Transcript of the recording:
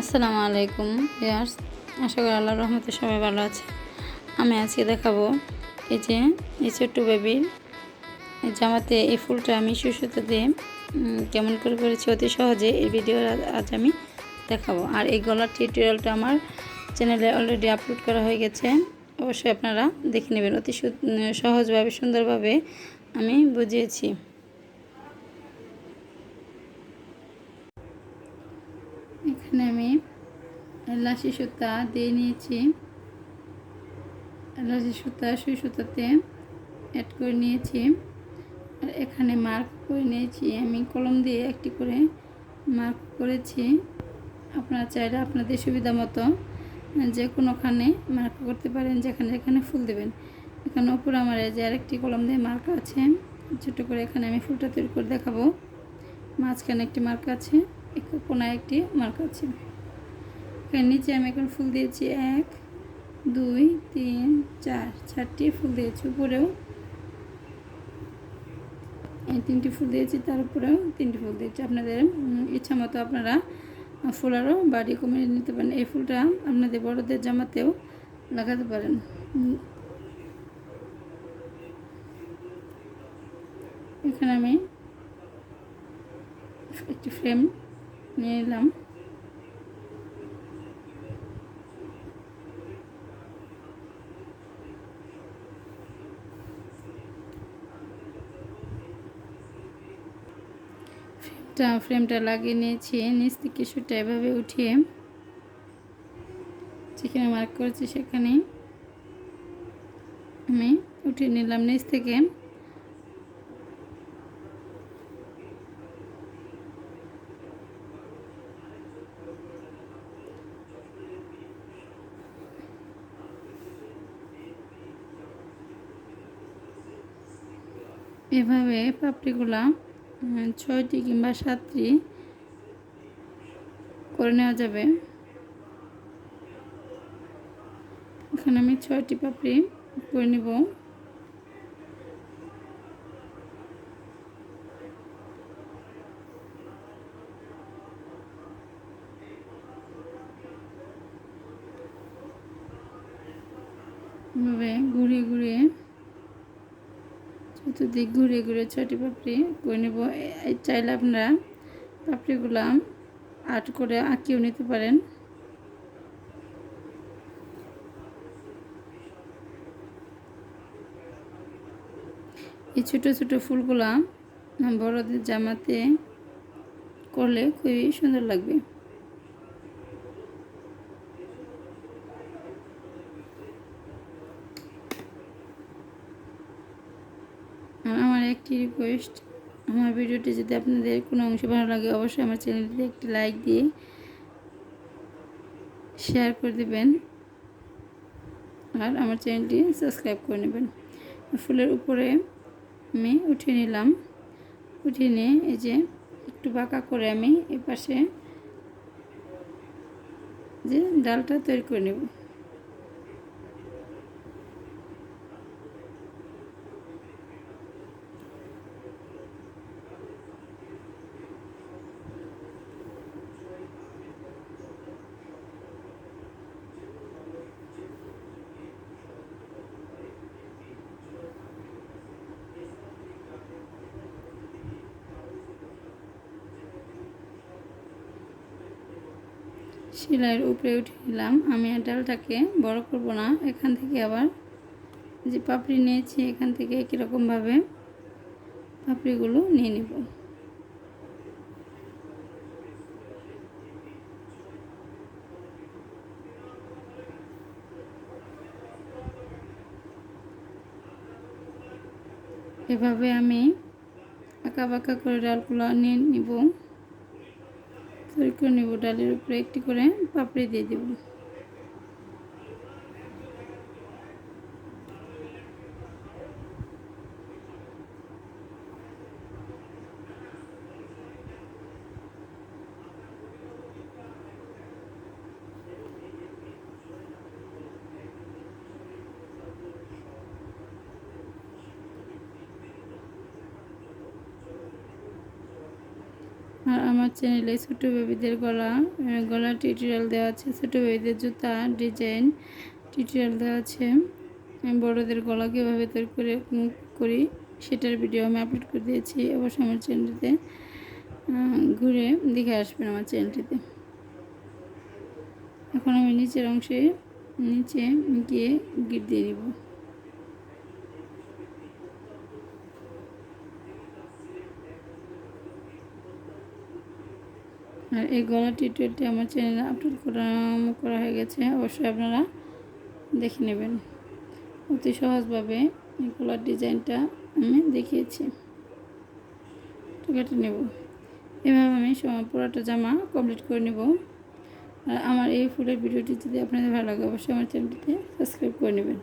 আসসালামু আলাইকুম ইয়ার্স আশা করি আল্লাহর রহমতে সবাই ভালো আছে। আমি আজকে দেখাবো এই যে, এই ছোট্ট বেবির জামাতে এই ফুলটা আমি সুসুতো দিয়ে কেমন করে করেছি অতি সহজে এই ভিডিও আজ আমি দেখাবো। আর এই গলার টিউটোরিয়ালটা আমার চ্যানেলে অলরেডি আপলোড করা হয়ে গেছে। অবশ্যই আপনারা দেখে নেবেন, অতি সহজভাবে, সুন্দরভাবে আমি বুঝিয়েছি এখানে আমি লাসি সুতা দিয়ে নিয়েছি। লাসি সুতা সুই সুতাতে অ্যাড করে নিয়েছি। আর এখানে মার্ক করে নিয়েছি। আমি কলম দিয়ে একটি করে মার্ক করেছি। আপনারা চাইলে আপনাদের সুবিধা মতো যে কোনোখানে মার্ক করতে পারেন, যেখানে যেখানে ফুল দেবেন। এখানে উপরে আমার যে আরেকটি কলম দিয়ে মার্ক আছে। ছোটো করে এখানে আমি ফুলটা তৈরি করে দেখাবো। মাঝখানে একটি মার্ক আছে কোনায় একটি মার্ক আছে। এখানে নিচে আমি এখন ফুল দিয়েছি এক, দুই, তিন, চার, চারটি ফুল দিয়েছি উপরেও। এই তিনটি ফুল দিয়েছি, তার উপরেও তিনটি ফুল দিয়েছি। আপনাদের ইচ্ছা মতো আপনারা ফুল আরও বাড়ি কমিয়ে নিতে পারেন। এই ফুলটা আপনাদের বড়দের জামাতেও লাগাতে পারেন। এখানে আমি একটি ফ্রেম নিয়ে নিলাম। ফ্রেমটা ফ্রেমটা লাগিয়ে নিয়েছি, নিচ থেকে সুটা এভাবে উঠিয়ে যেখানে মার্ক করেছি সেখানে আমি উঠিয়ে নিলাম নিচ থেকে। এভাবে পাপড়িগুলা ছয়টি কিংবা সাতটি করে নেওয়া যাবে। এখানে আমি ছয়টি পাপড়ি করে নিব। এভাবে ঘুরিয়ে ঘুরিয়ে চতুর্দিক ঘুরে ঘুরে ছয়টি পাপড়ি করে নেব। চাইলে আপনারা পাপড়িগুলো আর্ট করে আঁকিয়েও নিতে পারেন। এই ছোটো ছোটো ফুলগুলা বড়দের জামাতে করলে খুবই সুন্দর লাগবে আর আমার একটি রিকোয়েস্ট আমার ভিডিওটি যদি আপনাদের কোনো অংশ ভালো লাগে, অবশ্যই আমার চ্যানেলটিতে একটি লাইক দিয়ে শেয়ার করে দেবেন। আর আমার চ্যানেলটি সাবস্ক্রাইব করে নেবেন। ফুলের উপরে আমি উঠিয়ে নিলাম। উঠিয়ে নিয়ে এই যে একটু বাঁকা করে আমি এ পাশে যে ডালটা তৈরি করে নেব। সেলাইয়ের উপরে উঠে নিলাম। আমি আর ডালটাকে বড় করব না। এখান থেকে আবার যে পাপড়ি নিয়েছি, এখান থেকে একই রকমভাবে পাপড়িগুলো নিয়ে নেব। এভাবে আমি আঁকা বাঁকা করে ডালগুলো নিয়ে নিব। করে নেব ডালের উপরে একটি করে পাপড়ি দিয়ে দেব। আর আমার চ্যানেলে ছোটো বেবিদের গলা গলা টিউটোরিয়াল দেওয়া আছে। ছোটো বেবিদের জুতা ডিজাইন টিউটোরিয়াল দেওয়া আছে। আমি বড়োদের গলা কীভাবে তৈরি করে করি, সেটার ভিডিও আমি আপলোড করে দিয়েছি। অবশ্য আমার চ্যানেলটিতে ঘুরে দেখে আসবেন আমার চ্যানেলটিতে। এখন আমি নিচের অংশে, নিচে গিয়ে গিট দিয়ে দেবো আর এই গলা টিউটোরিয়ালটি আমার চ্যানেলে আপলোড করা করা হয়ে গেছে, অবশ্যই আপনারা দেখে নেবেন। অতি সহজভাবে এই গলার ডিজাইনটা আমি দেখিয়েছি। তো কেটে নেব। এভাবে আমি পুরোটা জামা কমপ্লিট করে নেব। আর আমার এই ফুলের ভিডিওটি যদি আপনাদের ভালো লাগে, অবশ্যই আমার চ্যানেলটিতে সাবস্ক্রাইব করে নেবেন।